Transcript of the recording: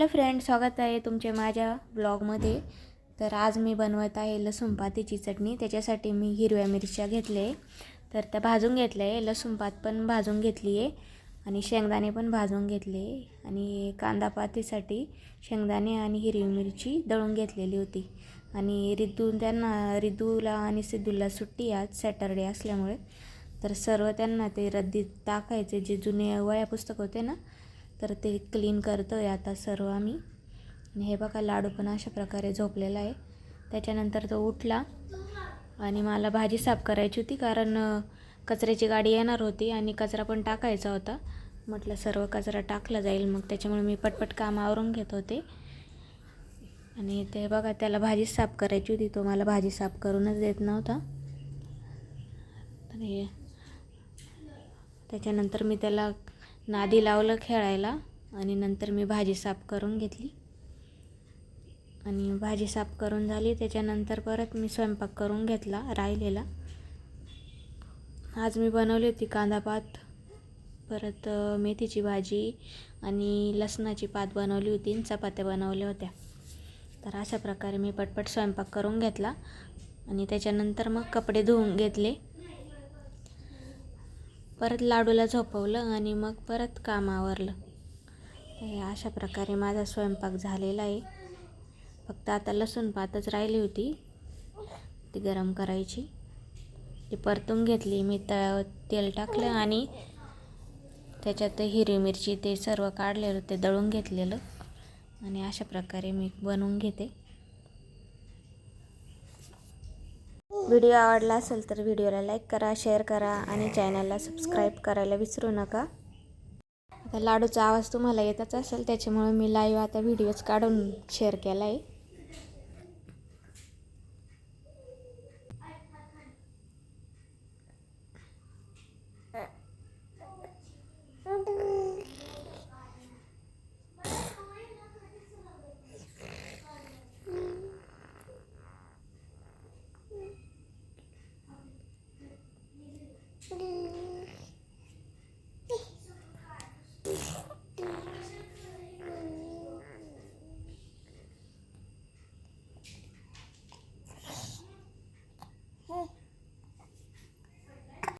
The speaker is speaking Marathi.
हॅलो फ्रेंड स्वागत आहे तुमचे माझ्या ब्लॉगमध्ये. तर आज मी बनवत आहे लसूण पातीची चटणी. त्याच्यासाठी मी हिरव्या मिरच्या घेतले. तर त्या भाजून घेतल्या आहे. लसूण पात पण भाजून घेतली आहे आणि शेंगदाणे पण भाजून घेतले आणि कांदा पातीसाठी शेंगदाणे आणि हिरवी मिरची दळून घेतलेली होती. आणि रिद्दू त्यांना रिद्दूला आणि सिद्धूला सुट्टी आज सॅटरडे असल्यामुळे. तर सर्व त्यांना ते रद्दीत टाकायचे. जे जुने वया पुस्तक होते ना तर ते क्लीन करतो आहे आता सर्व आम्ही. आणि हे बघा लाडू पण अशा प्रकारे झोपलेला आहे. त्याच्यानंतर तो उठला आणि मला भाजी साफ करायची होती कारण कचऱ्याची गाडी येणार होती आणि कचरा पण टाकायचा होता. म्हटलं सर्व कचरा टाकला जाईल मग त्याच्यामुळे मी पटपट काम आवरून घेत होते. आणि ते बघा त्याला भाजी साफ करायची होती तो मला भाजी साफ करूनच देत नव्हता. तर हे त्याच्यानंतर मी त्याला नादी लावलं खेळायला आणि नंतर मी भाजी साफ करून घेतली. आणि भाजी साफ करून झाली. त्याच्यानंतर परत मी स्वयंपाक करून घेतला राहिलेला. आज मी बनवली होती कांदा पात. परत मेथीची भाजी आणि लसणाची पात बनवली होती आणि चपात्या बनवल्या होत्या. तर अशा प्रकारे मी पटपट स्वयंपाक करून घेतला आणि त्याच्यानंतर मग कपडे धुवून घेतले. परत लाडूला झोपवलं आणि मग परत काम आवरलं. तर हे अशा प्रकारे माझा स्वयंपाक झालेला आहे. फक्त आता लसूण पातच राहिली होती. ती गरम करायची. ती परतून घेतली. मी त तेल टाकलं आणि त्याच्यात हिरवी मिरची ते सर्व काढलेलं ते दळून घेतलेलं. आणि अशा प्रकारे मी बनवून घेते. व्हिडिओ आवडला असेल तर व्हिडिओला लाईक करा शेअर करा आणि चॅनलला सबस्क्राईब करायला विसरू नका. आता लाडूचा आवाज तुम्हाला येतच असेल त्याच्यामुळे मी लाईव्ह आता व्हिडिओज काढून शेअर केला आहे